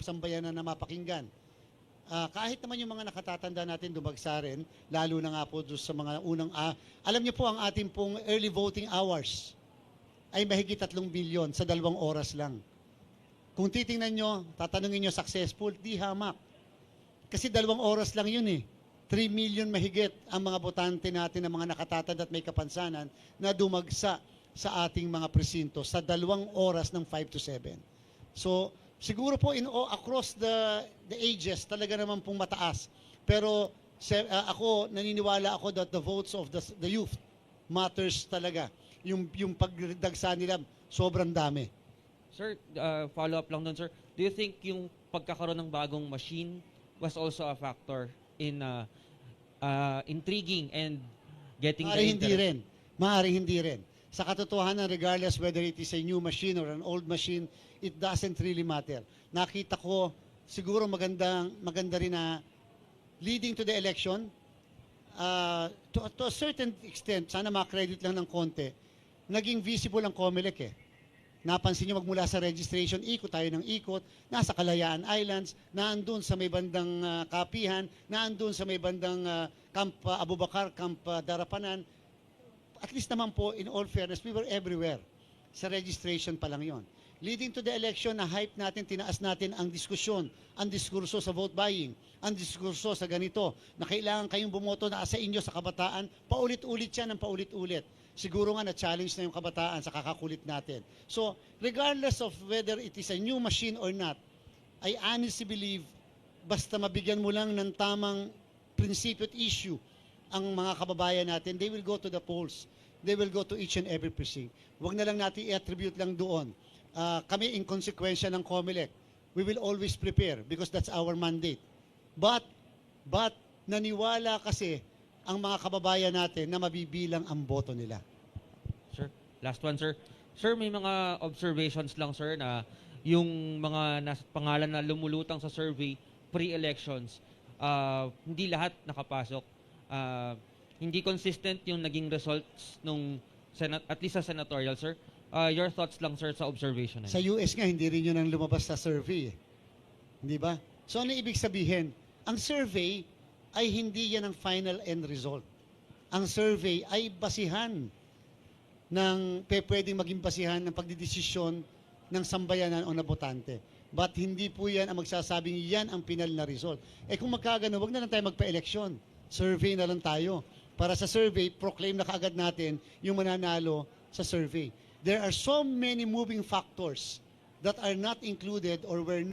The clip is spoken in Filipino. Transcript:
sambayanan na mapakinggan. Ah, kahit naman yung mga nakatatanda natin dumagsa rin, lalo na nga po doon sa mga unang, ah, alam niyo po ang ating pong early voting hours ay mahigit 3 bilyon sa dalawang oras lang. Kung titingnan nyo, tatanungin nyo successful, di hamak. Kasi dalawang oras lang yun eh. 3 million mahigit ang mga botante natin na mga nakatatanda at may kapansanan na dumagsa sa ating mga presinto sa dalawang oras ng 5 to 7. So, siguro po in all, across the the ages talaga naman pong mataas. Pero se- uh, ako naniniwala ako that the votes of the the youth matters talaga. Yung yung pagdagsa nila sobrang dami. Sir, uh, follow up lang doon, sir. Do you think yung pagkakaroon ng bagong machine was also a factor in uh, uh, intriguing and getting Maaring the hindi rin. Maaring hindi rin. Sa katotohanan, regardless whether it is a new machine or an old machine, it doesn't really matter. Nakita ko, siguro magandang, maganda rin na leading to the election, uh, to, to a certain extent, sana makredit lang ng konti, naging visible ang COMELEC eh. Napansin nyo magmula sa registration, ikot tayo ng ikot, nasa Kalayaan Islands, naandun sa may bandang ah, Kapihan, naandun sa may bandang ah, Camp ah, Abubakar, Camp ah, Darapanan. At least naman po, in all fairness, we were everywhere. Sa registration pa lang yon. Leading to the election, na hype natin, tinaas natin ang diskusyon, ang diskurso sa vote buying, ang diskurso sa ganito, na kailangan kayong bumoto na sa inyo sa kabataan, paulit-ulit yan ng paulit-ulit siguro nga na-challenge na yung kabataan sa kakakulit natin. So, regardless of whether it is a new machine or not, I honestly believe basta mabigyan mo lang ng tamang prinsipyo at issue ang mga kababayan natin, they will go to the polls. They will go to each and every precinct. Huwag na lang natin i-attribute lang doon. Ah, kami in consequence ng COMELEC, we will always prepare because that's our mandate. But, but naniwala kasi ang mga kababayan natin na mabibilang ang boto nila. Sir, last one, sir. Sir, may mga observations lang, sir, na yung mga nas pangalan na lumulutang sa survey pre-elections, ah, hindi lahat nakapasok. Ah, hindi consistent yung naging results nung senat at least sa senatorial, sir. Ah, your thoughts lang, sir, sa observation na Sa. US nga, hindi rin yun ang lumabas sa survey. eh. Hindi ba? So ano ibig sabihin? Ang survey ay hindi yan ang final end result. Ang survey ay basihan ng pe, pwedeng maging basihan ng pagdidesisyon ng sambayanan o nabotante. But hindi po yan ang magsasabing yan ang final na result. Eh kung magkagano, wag na lang tayo magpa-eleksyon. Survey na lang tayo. Para sa survey, proclaim na kaagad natin yung mananalo sa survey. There are so many moving factors that are not included or were